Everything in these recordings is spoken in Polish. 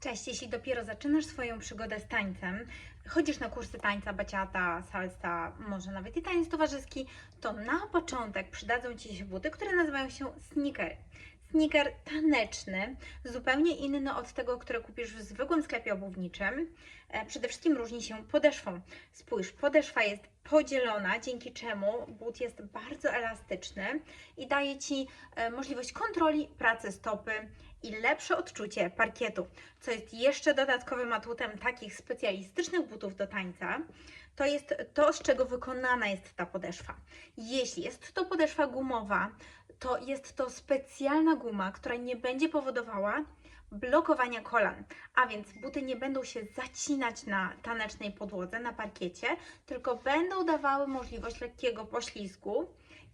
Cześć, jeśli dopiero zaczynasz swoją przygodę z tańcem, chodzisz na kursy tańca, baciata, salsa, może nawet i taniec towarzyski, to na początek przydadzą Ci się buty, które nazywają się sneakery. Sneaker taneczny, zupełnie inny od tego, które kupisz w zwykłym sklepie obuwniczym. E, Przede wszystkim różni się podeszwą. Spójrz, podeszwa jest podzielona, dzięki czemu but jest bardzo elastyczny i daje Ci e, możliwość kontroli pracy stopy i lepsze odczucie parkietu. Co jest jeszcze dodatkowym atutem takich specjalistycznych butów do tańca, to jest to, z czego wykonana jest ta podeszwa. Jeśli jest to podeszwa gumowa, to jest to specjalna guma, która nie będzie powodowała blokowania kolan, a więc buty nie będą się zacinać na tanecznej podłodze, na parkiecie, tylko będą dawały możliwość lekkiego poślizgu,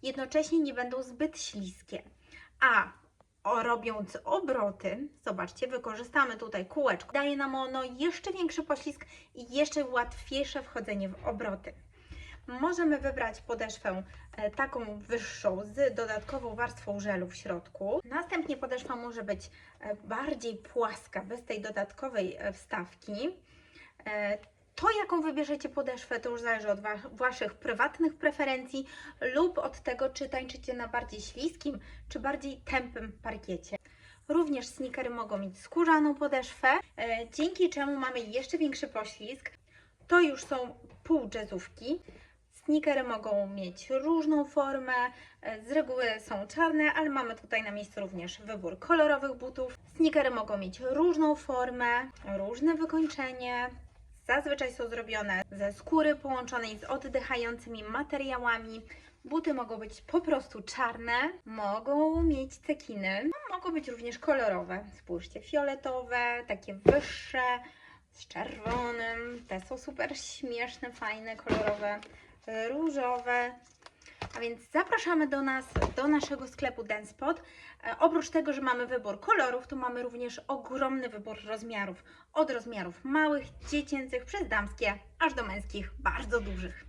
jednocześnie nie będą zbyt śliskie. A robiąc obroty, zobaczcie, wykorzystamy tutaj kółeczko, daje nam ono jeszcze większy poślizg i jeszcze łatwiejsze wchodzenie w obroty. Możemy wybrać podeszwę e, taką wyższą z dodatkową warstwą żelu w środku. Następnie podeszwa może być e, bardziej płaska, bez tej dodatkowej e, wstawki. To, jaką wybierzecie podeszwę, to już zależy od wa- Waszych prywatnych preferencji lub od tego, czy tańczycie na bardziej śliskim, czy bardziej tępym parkiecie. Również sneakery mogą mieć skórzaną podeszwę, dzięki czemu mamy jeszcze większy poślizg. To już są pół jazzówki. Sneakery mogą mieć różną formę, e, z reguły są czarne, ale mamy tutaj na miejscu również wybór kolorowych butów. Sneakery mogą mieć różną formę, różne wykończenie. Zazwyczaj są zrobione ze skóry połączonej z oddychającymi materiałami. Buty mogą być po prostu czarne, mogą mieć cekiny, mogą być również kolorowe. Spójrzcie, fioletowe, takie wyższe, z czerwonym. Te są super śmieszne, fajne, kolorowe, różowe. A więc zapraszamy do nas, do naszego sklepu Denspot. E, Oprócz tego, że mamy wybór kolorów, to mamy również ogromny wybór rozmiarów. Od rozmiarów małych, dziecięcych, przez damskie, aż do męskich, bardzo dużych.